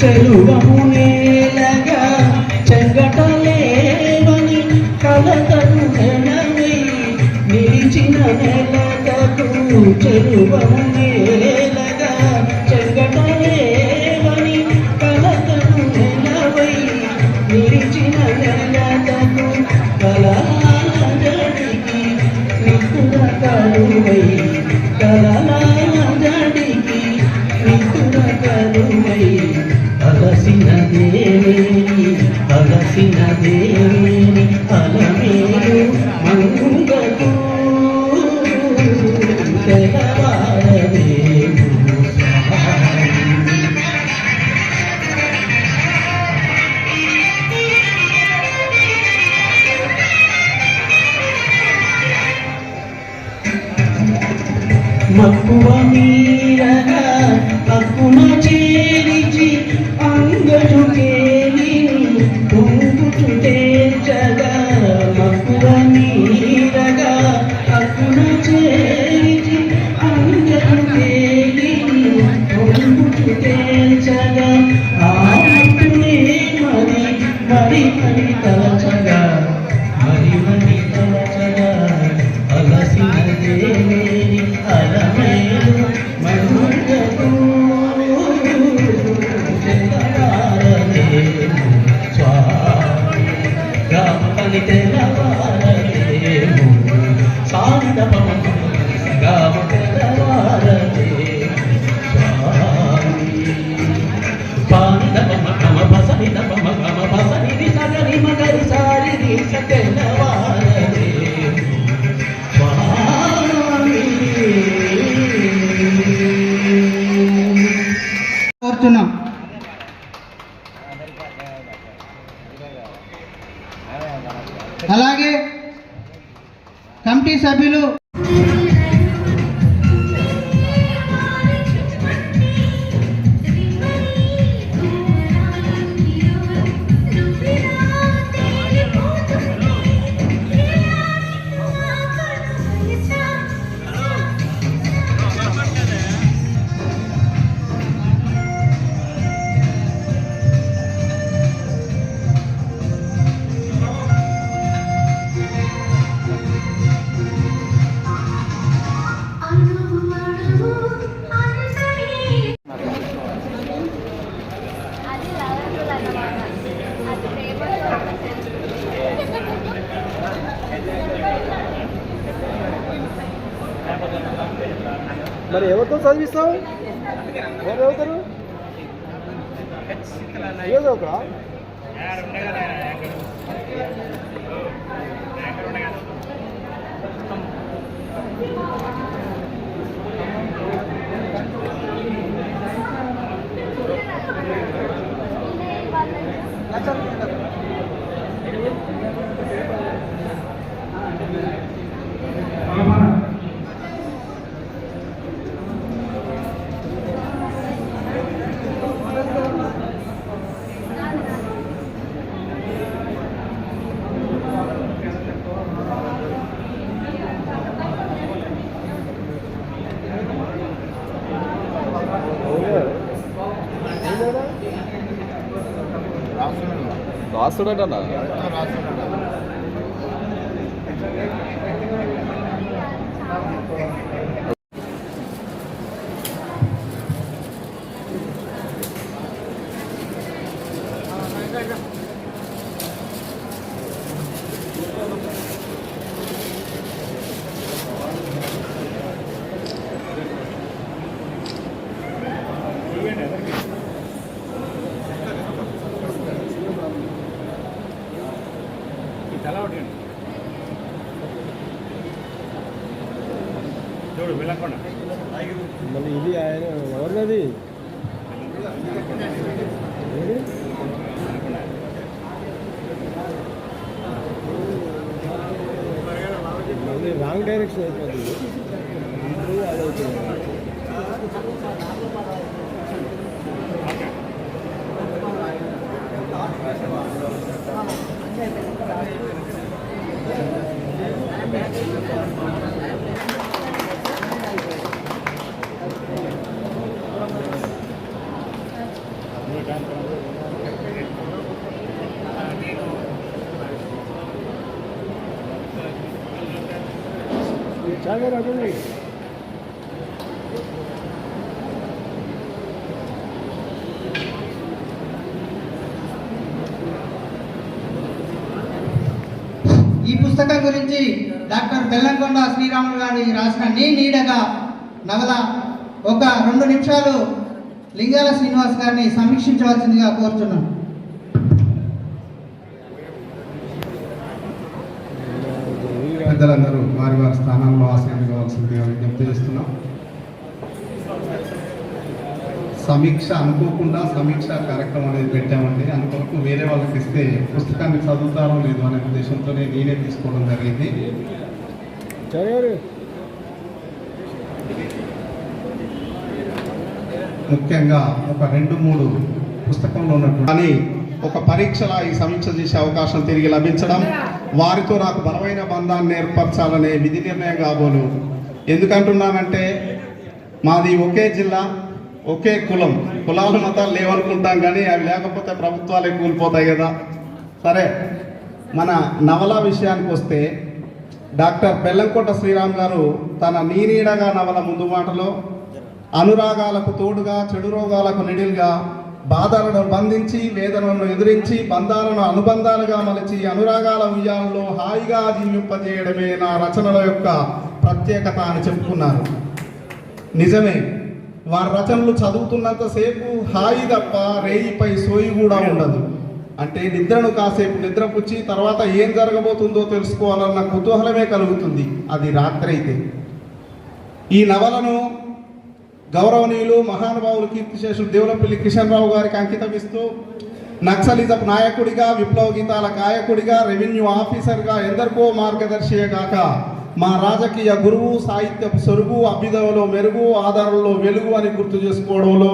చెలువము నేలగా చెంగటలేవని కలతను నెనవై నిలిచిన నెలగకు చెలువము నేల అలసిన దేవేని అలసిన దేవేని అలమేలు మంగకు మక్కువ మీరగా అక్కున చే అలాగే కమిటీ సభ్యులు మరి ఎవరితో చదివిస్తావు? ఎవరు చదువుతారు? ఏదో చదువుతా రాస్తుడట చూడు మళ్ళీ ఇది ఆయన ఎవరినది ఏది? మళ్ళీ రాంగ్ డైరెక్షన్ అయిపోతుంది. అది అవుతుంది నువ్వు దాని ఈ పుస్తకం గురించి డాక్టర్ బెల్లంకొండ శ్రీరాములు గారి రాసిన నీ నీడగా నవల ఒక రెండు నిమిషాలు లింగాల శ్రీనివాస్ గారిని సమీక్షించవలసిందిగా కోరుతున్నాను పెద్దలందరూ వారి వారి స్థానాల్లో ఆసనం కావాల్సిందిగా విజ్ఞప్తి చేస్తున్నాం. సమీక్ష అనుకోకుండా సమీక్ష కార్యక్రమం అనేది పెట్టామండి. అందుకొరకు వేరే వాళ్ళకి ఇస్తే పుస్తకాన్ని చదువుతారో లేదు అనే ఉద్దేశంతోనే నేనే తీసుకోవడం జరిగింది. ముఖ్యంగా ఒక రెండు మూడు పుస్తకంలో ఉన్నట్టు కానీ ఒక పరీక్షలా ఈ సమీక్ష చేసే అవకాశం తిరిగి లభించడం వారితో నాకు బలమైన బంధాన్ని ఏర్పరచాలనే విధి నిర్ణయం కాబోలు. ఎందుకంటున్నానంటే మాది ఒకే జిల్లా ఒకే కులం. కులాలు మతాలు లేవనుకుంటాం కానీ అవి లేకపోతే ప్రభుత్వాలే కూలిపోతాయి కదా. సరే మన నవల విషయానికి వస్తే డాక్టర్ బెల్లంకోట శ్రీరామ్ గారు తన నీనీడగా నవల ముందు మాటలో అనురాగాలకు తోడుగా చెడు రోగాలకు నిడిల్గా బాధలను బంధించి వేదనలను ఎదిరించి బంధాలను అనుబంధాలుగా మలచి అనురాగాల ఉయ్యాలలో హాయిగా జీవింపజేయడమే నా రచనల యొక్క ప్రత్యేకత అని చెప్పుకున్నారు. నిజమే వారి రచనలు చదువుతున్నంతసేపు హాయి తప్ప రేయిపై సోయి కూడా ఉండదు. అంటే నిద్రను కాసేపు నిద్రపుచ్చి తర్వాత ఏం జరగబోతుందో తెలుసుకోవాలన్న కుతూహలమే కలుగుతుంది. అది రాత్రి అయితే. ఈ నవలను గౌరవనీయులు మహానుభావులు కీర్తిశేషులు దేవులపల్లి కిషన్ రావు గారికి అంకితం ఇస్తూ నక్సలిజం నాయకుడిగా విప్లవ గీతాల గాయకుడిగా రెవెన్యూ ఆఫీసర్గా ఎందరికో మార్గదర్శియే కాక మా రాజకీయ గురువు సాహిత్యపు సొరుగు అభ్యుదయలో మెరుగు ఆధారంలో వెలుగు అని గుర్తు చేసుకోవడంలో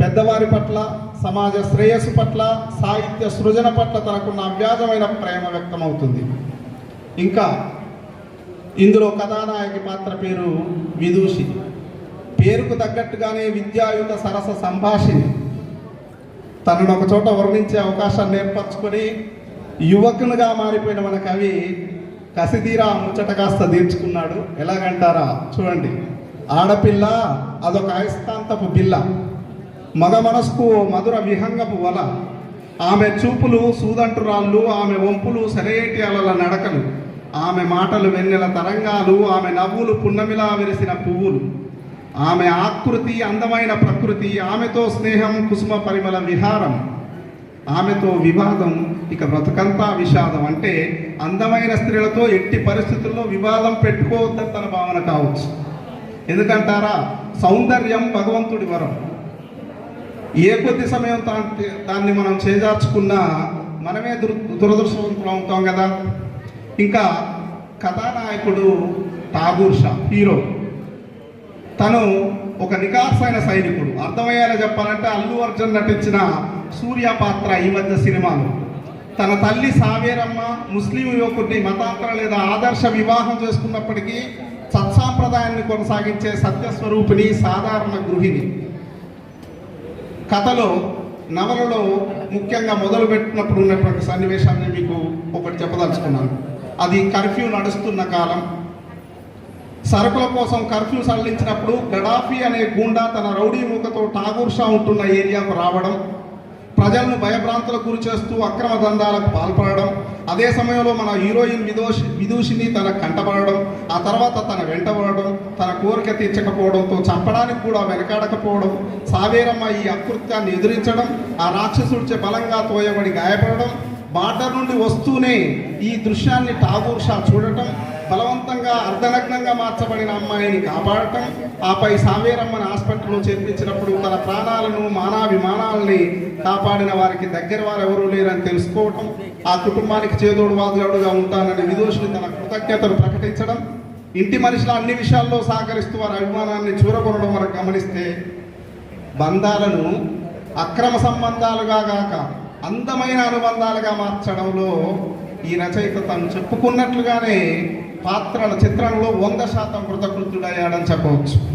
పెద్దవారి పట్ల సమాజ శ్రేయస్సు పట్ల సాహిత్య సృజన పట్ల తనకున్న అవ్యాజమైన ప్రేమ వ్యక్తమవుతుంది. ఇంకా ఇందులో కథానాయకి పాత్ర పేరు విదూషి. పేరుకు తగ్గట్టుగానే విద్యాయుత సరస సంభాషిణి. తనను ఒక చోట వర్ణించే అవకాశాన్ని ఏర్పరచుకొని యువకునిగా మారిపోయిన మన కవి కసిదీరా ముచ్చట కాస్త తీర్చుకున్నాడు. ఎలాగంటారా? చూడండి. ఆడపిల్ల అదొక అయస్కాంతపు బిల్ల మగ మనస్కు ఓ మధుర విహంగపు వల. ఆమె చూపులు సూదంటురాళ్ళు ఆమె వంపులు సరేటి అలల నడకలు. ఆమె మాటలు వెన్నెల తరంగాలు ఆమె నవ్వులు పున్నమిలా విరిసిన పువ్వులు. ఆమె ఆకృతి అందమైన ప్రకృతి ఆమెతో స్నేహం కుసుమ పరిమళ విహారం. ఆమెతో వివాదం ఇక బ్రతకంతా విషాదం. అంటే అందమైన స్త్రీలతో ఎట్టి పరిస్థితుల్లో వివాదం పెట్టుకోవద్దని తన భావన కావచ్చు. ఎందుకంటారా? సౌందర్యం భగవంతుడి వరం. ఏ కొద్ది సమయం తా- దాన్ని మనం చేజార్చుకున్నా మనమే దుర్ దురదృష్టవంతులు అవుతాం కదా. ఇంకా కథానాయకుడు ఠాగూర్ షా హీరో. తను ఒక నికార్సైన సైనికుడు. అర్థమయ్యేలా చెప్పాలంటే అల్లు అర్జున్ నటించిన సూర్య పాత్ర ఈ మధ్య సినిమాలో. తన తల్లి సావేరమ్మ ముస్లిం యువకుడిని మతాంతర లేదా ఆదర్శ వివాహం చేసుకున్నప్పటికీ సత్సాంప్రదాయాన్ని కొనసాగించే సత్యస్వరూపిణి సాధారణ గృహిణి. కథలో నవలలో ముఖ్యంగా మొదలు పెట్టినప్పుడు ఉన్నటువంటి సన్నివేశాన్ని మీకు ఒకటి చెప్పదలుచుకున్నాను. అది కర్ఫ్యూ నడుస్తున్న కాలం. సరుకుల కోసం కర్ఫ్యూ సడలించినప్పుడు గడాఫీ అనే గూండా తన రౌడీ మూకతో ఠాగూర్ షా ఉంటున్న ఏరియాకు రావడం ప్రజలను భయభ్రాంతులకు గురి చేస్తూ అక్రమ దందాలకు పాల్పడడం అదే సమయంలో మన హీరోయిన్ విదోషి విదూషిని తన కంటపడడం ఆ తర్వాత తన వెంటబడడం తన కోరిక తీర్చకపోవడంతో చంపడానికి కూడా వెనకాడకపోవడం సావేరమ్మ ఈ అకృత్యాన్ని ఎదిరించడం ఆ రాక్షసుడిచే బలంగా తోయబడి గాయపడడం బార్డర్ నుండి వస్తూనే ఈ దృశ్యాన్ని ఠాగూర్ షా చూడటం బలవంతంగా అర్ధనగ్నంగా మార్చబడిన అమ్మాయిని కాపాడటం ఆపై సావేరమ్మని హాస్పిటల్లో చేర్పించినప్పుడు తన ప్రాణాలను మానాభిమానాలని కాపాడిన వారికి దగ్గర వారు ఎవరూ లేరని తెలుసుకోవటం ఆ కుటుంబానికి చేదోడు వాదుగాడుగా ఉంటానని విదోషిని తన కృతజ్ఞతను ప్రకటించడం ఇంటి మనుషుల అన్ని విషయాల్లో సహకరిస్తూ వారి అభిమానాన్ని చూరగొనడం వరకు గమనిస్తే బంధాలను అక్రమ సంబంధాలుగా గాక అందమైన అనుబంధాలుగా మార్చడంలో ఈ రచయిత తను చెప్పుకున్నట్లుగానే పాత్రల చిత్రంలో వంద శాతం కృతకృతుడయ్యాడని చెప్పవచ్చు.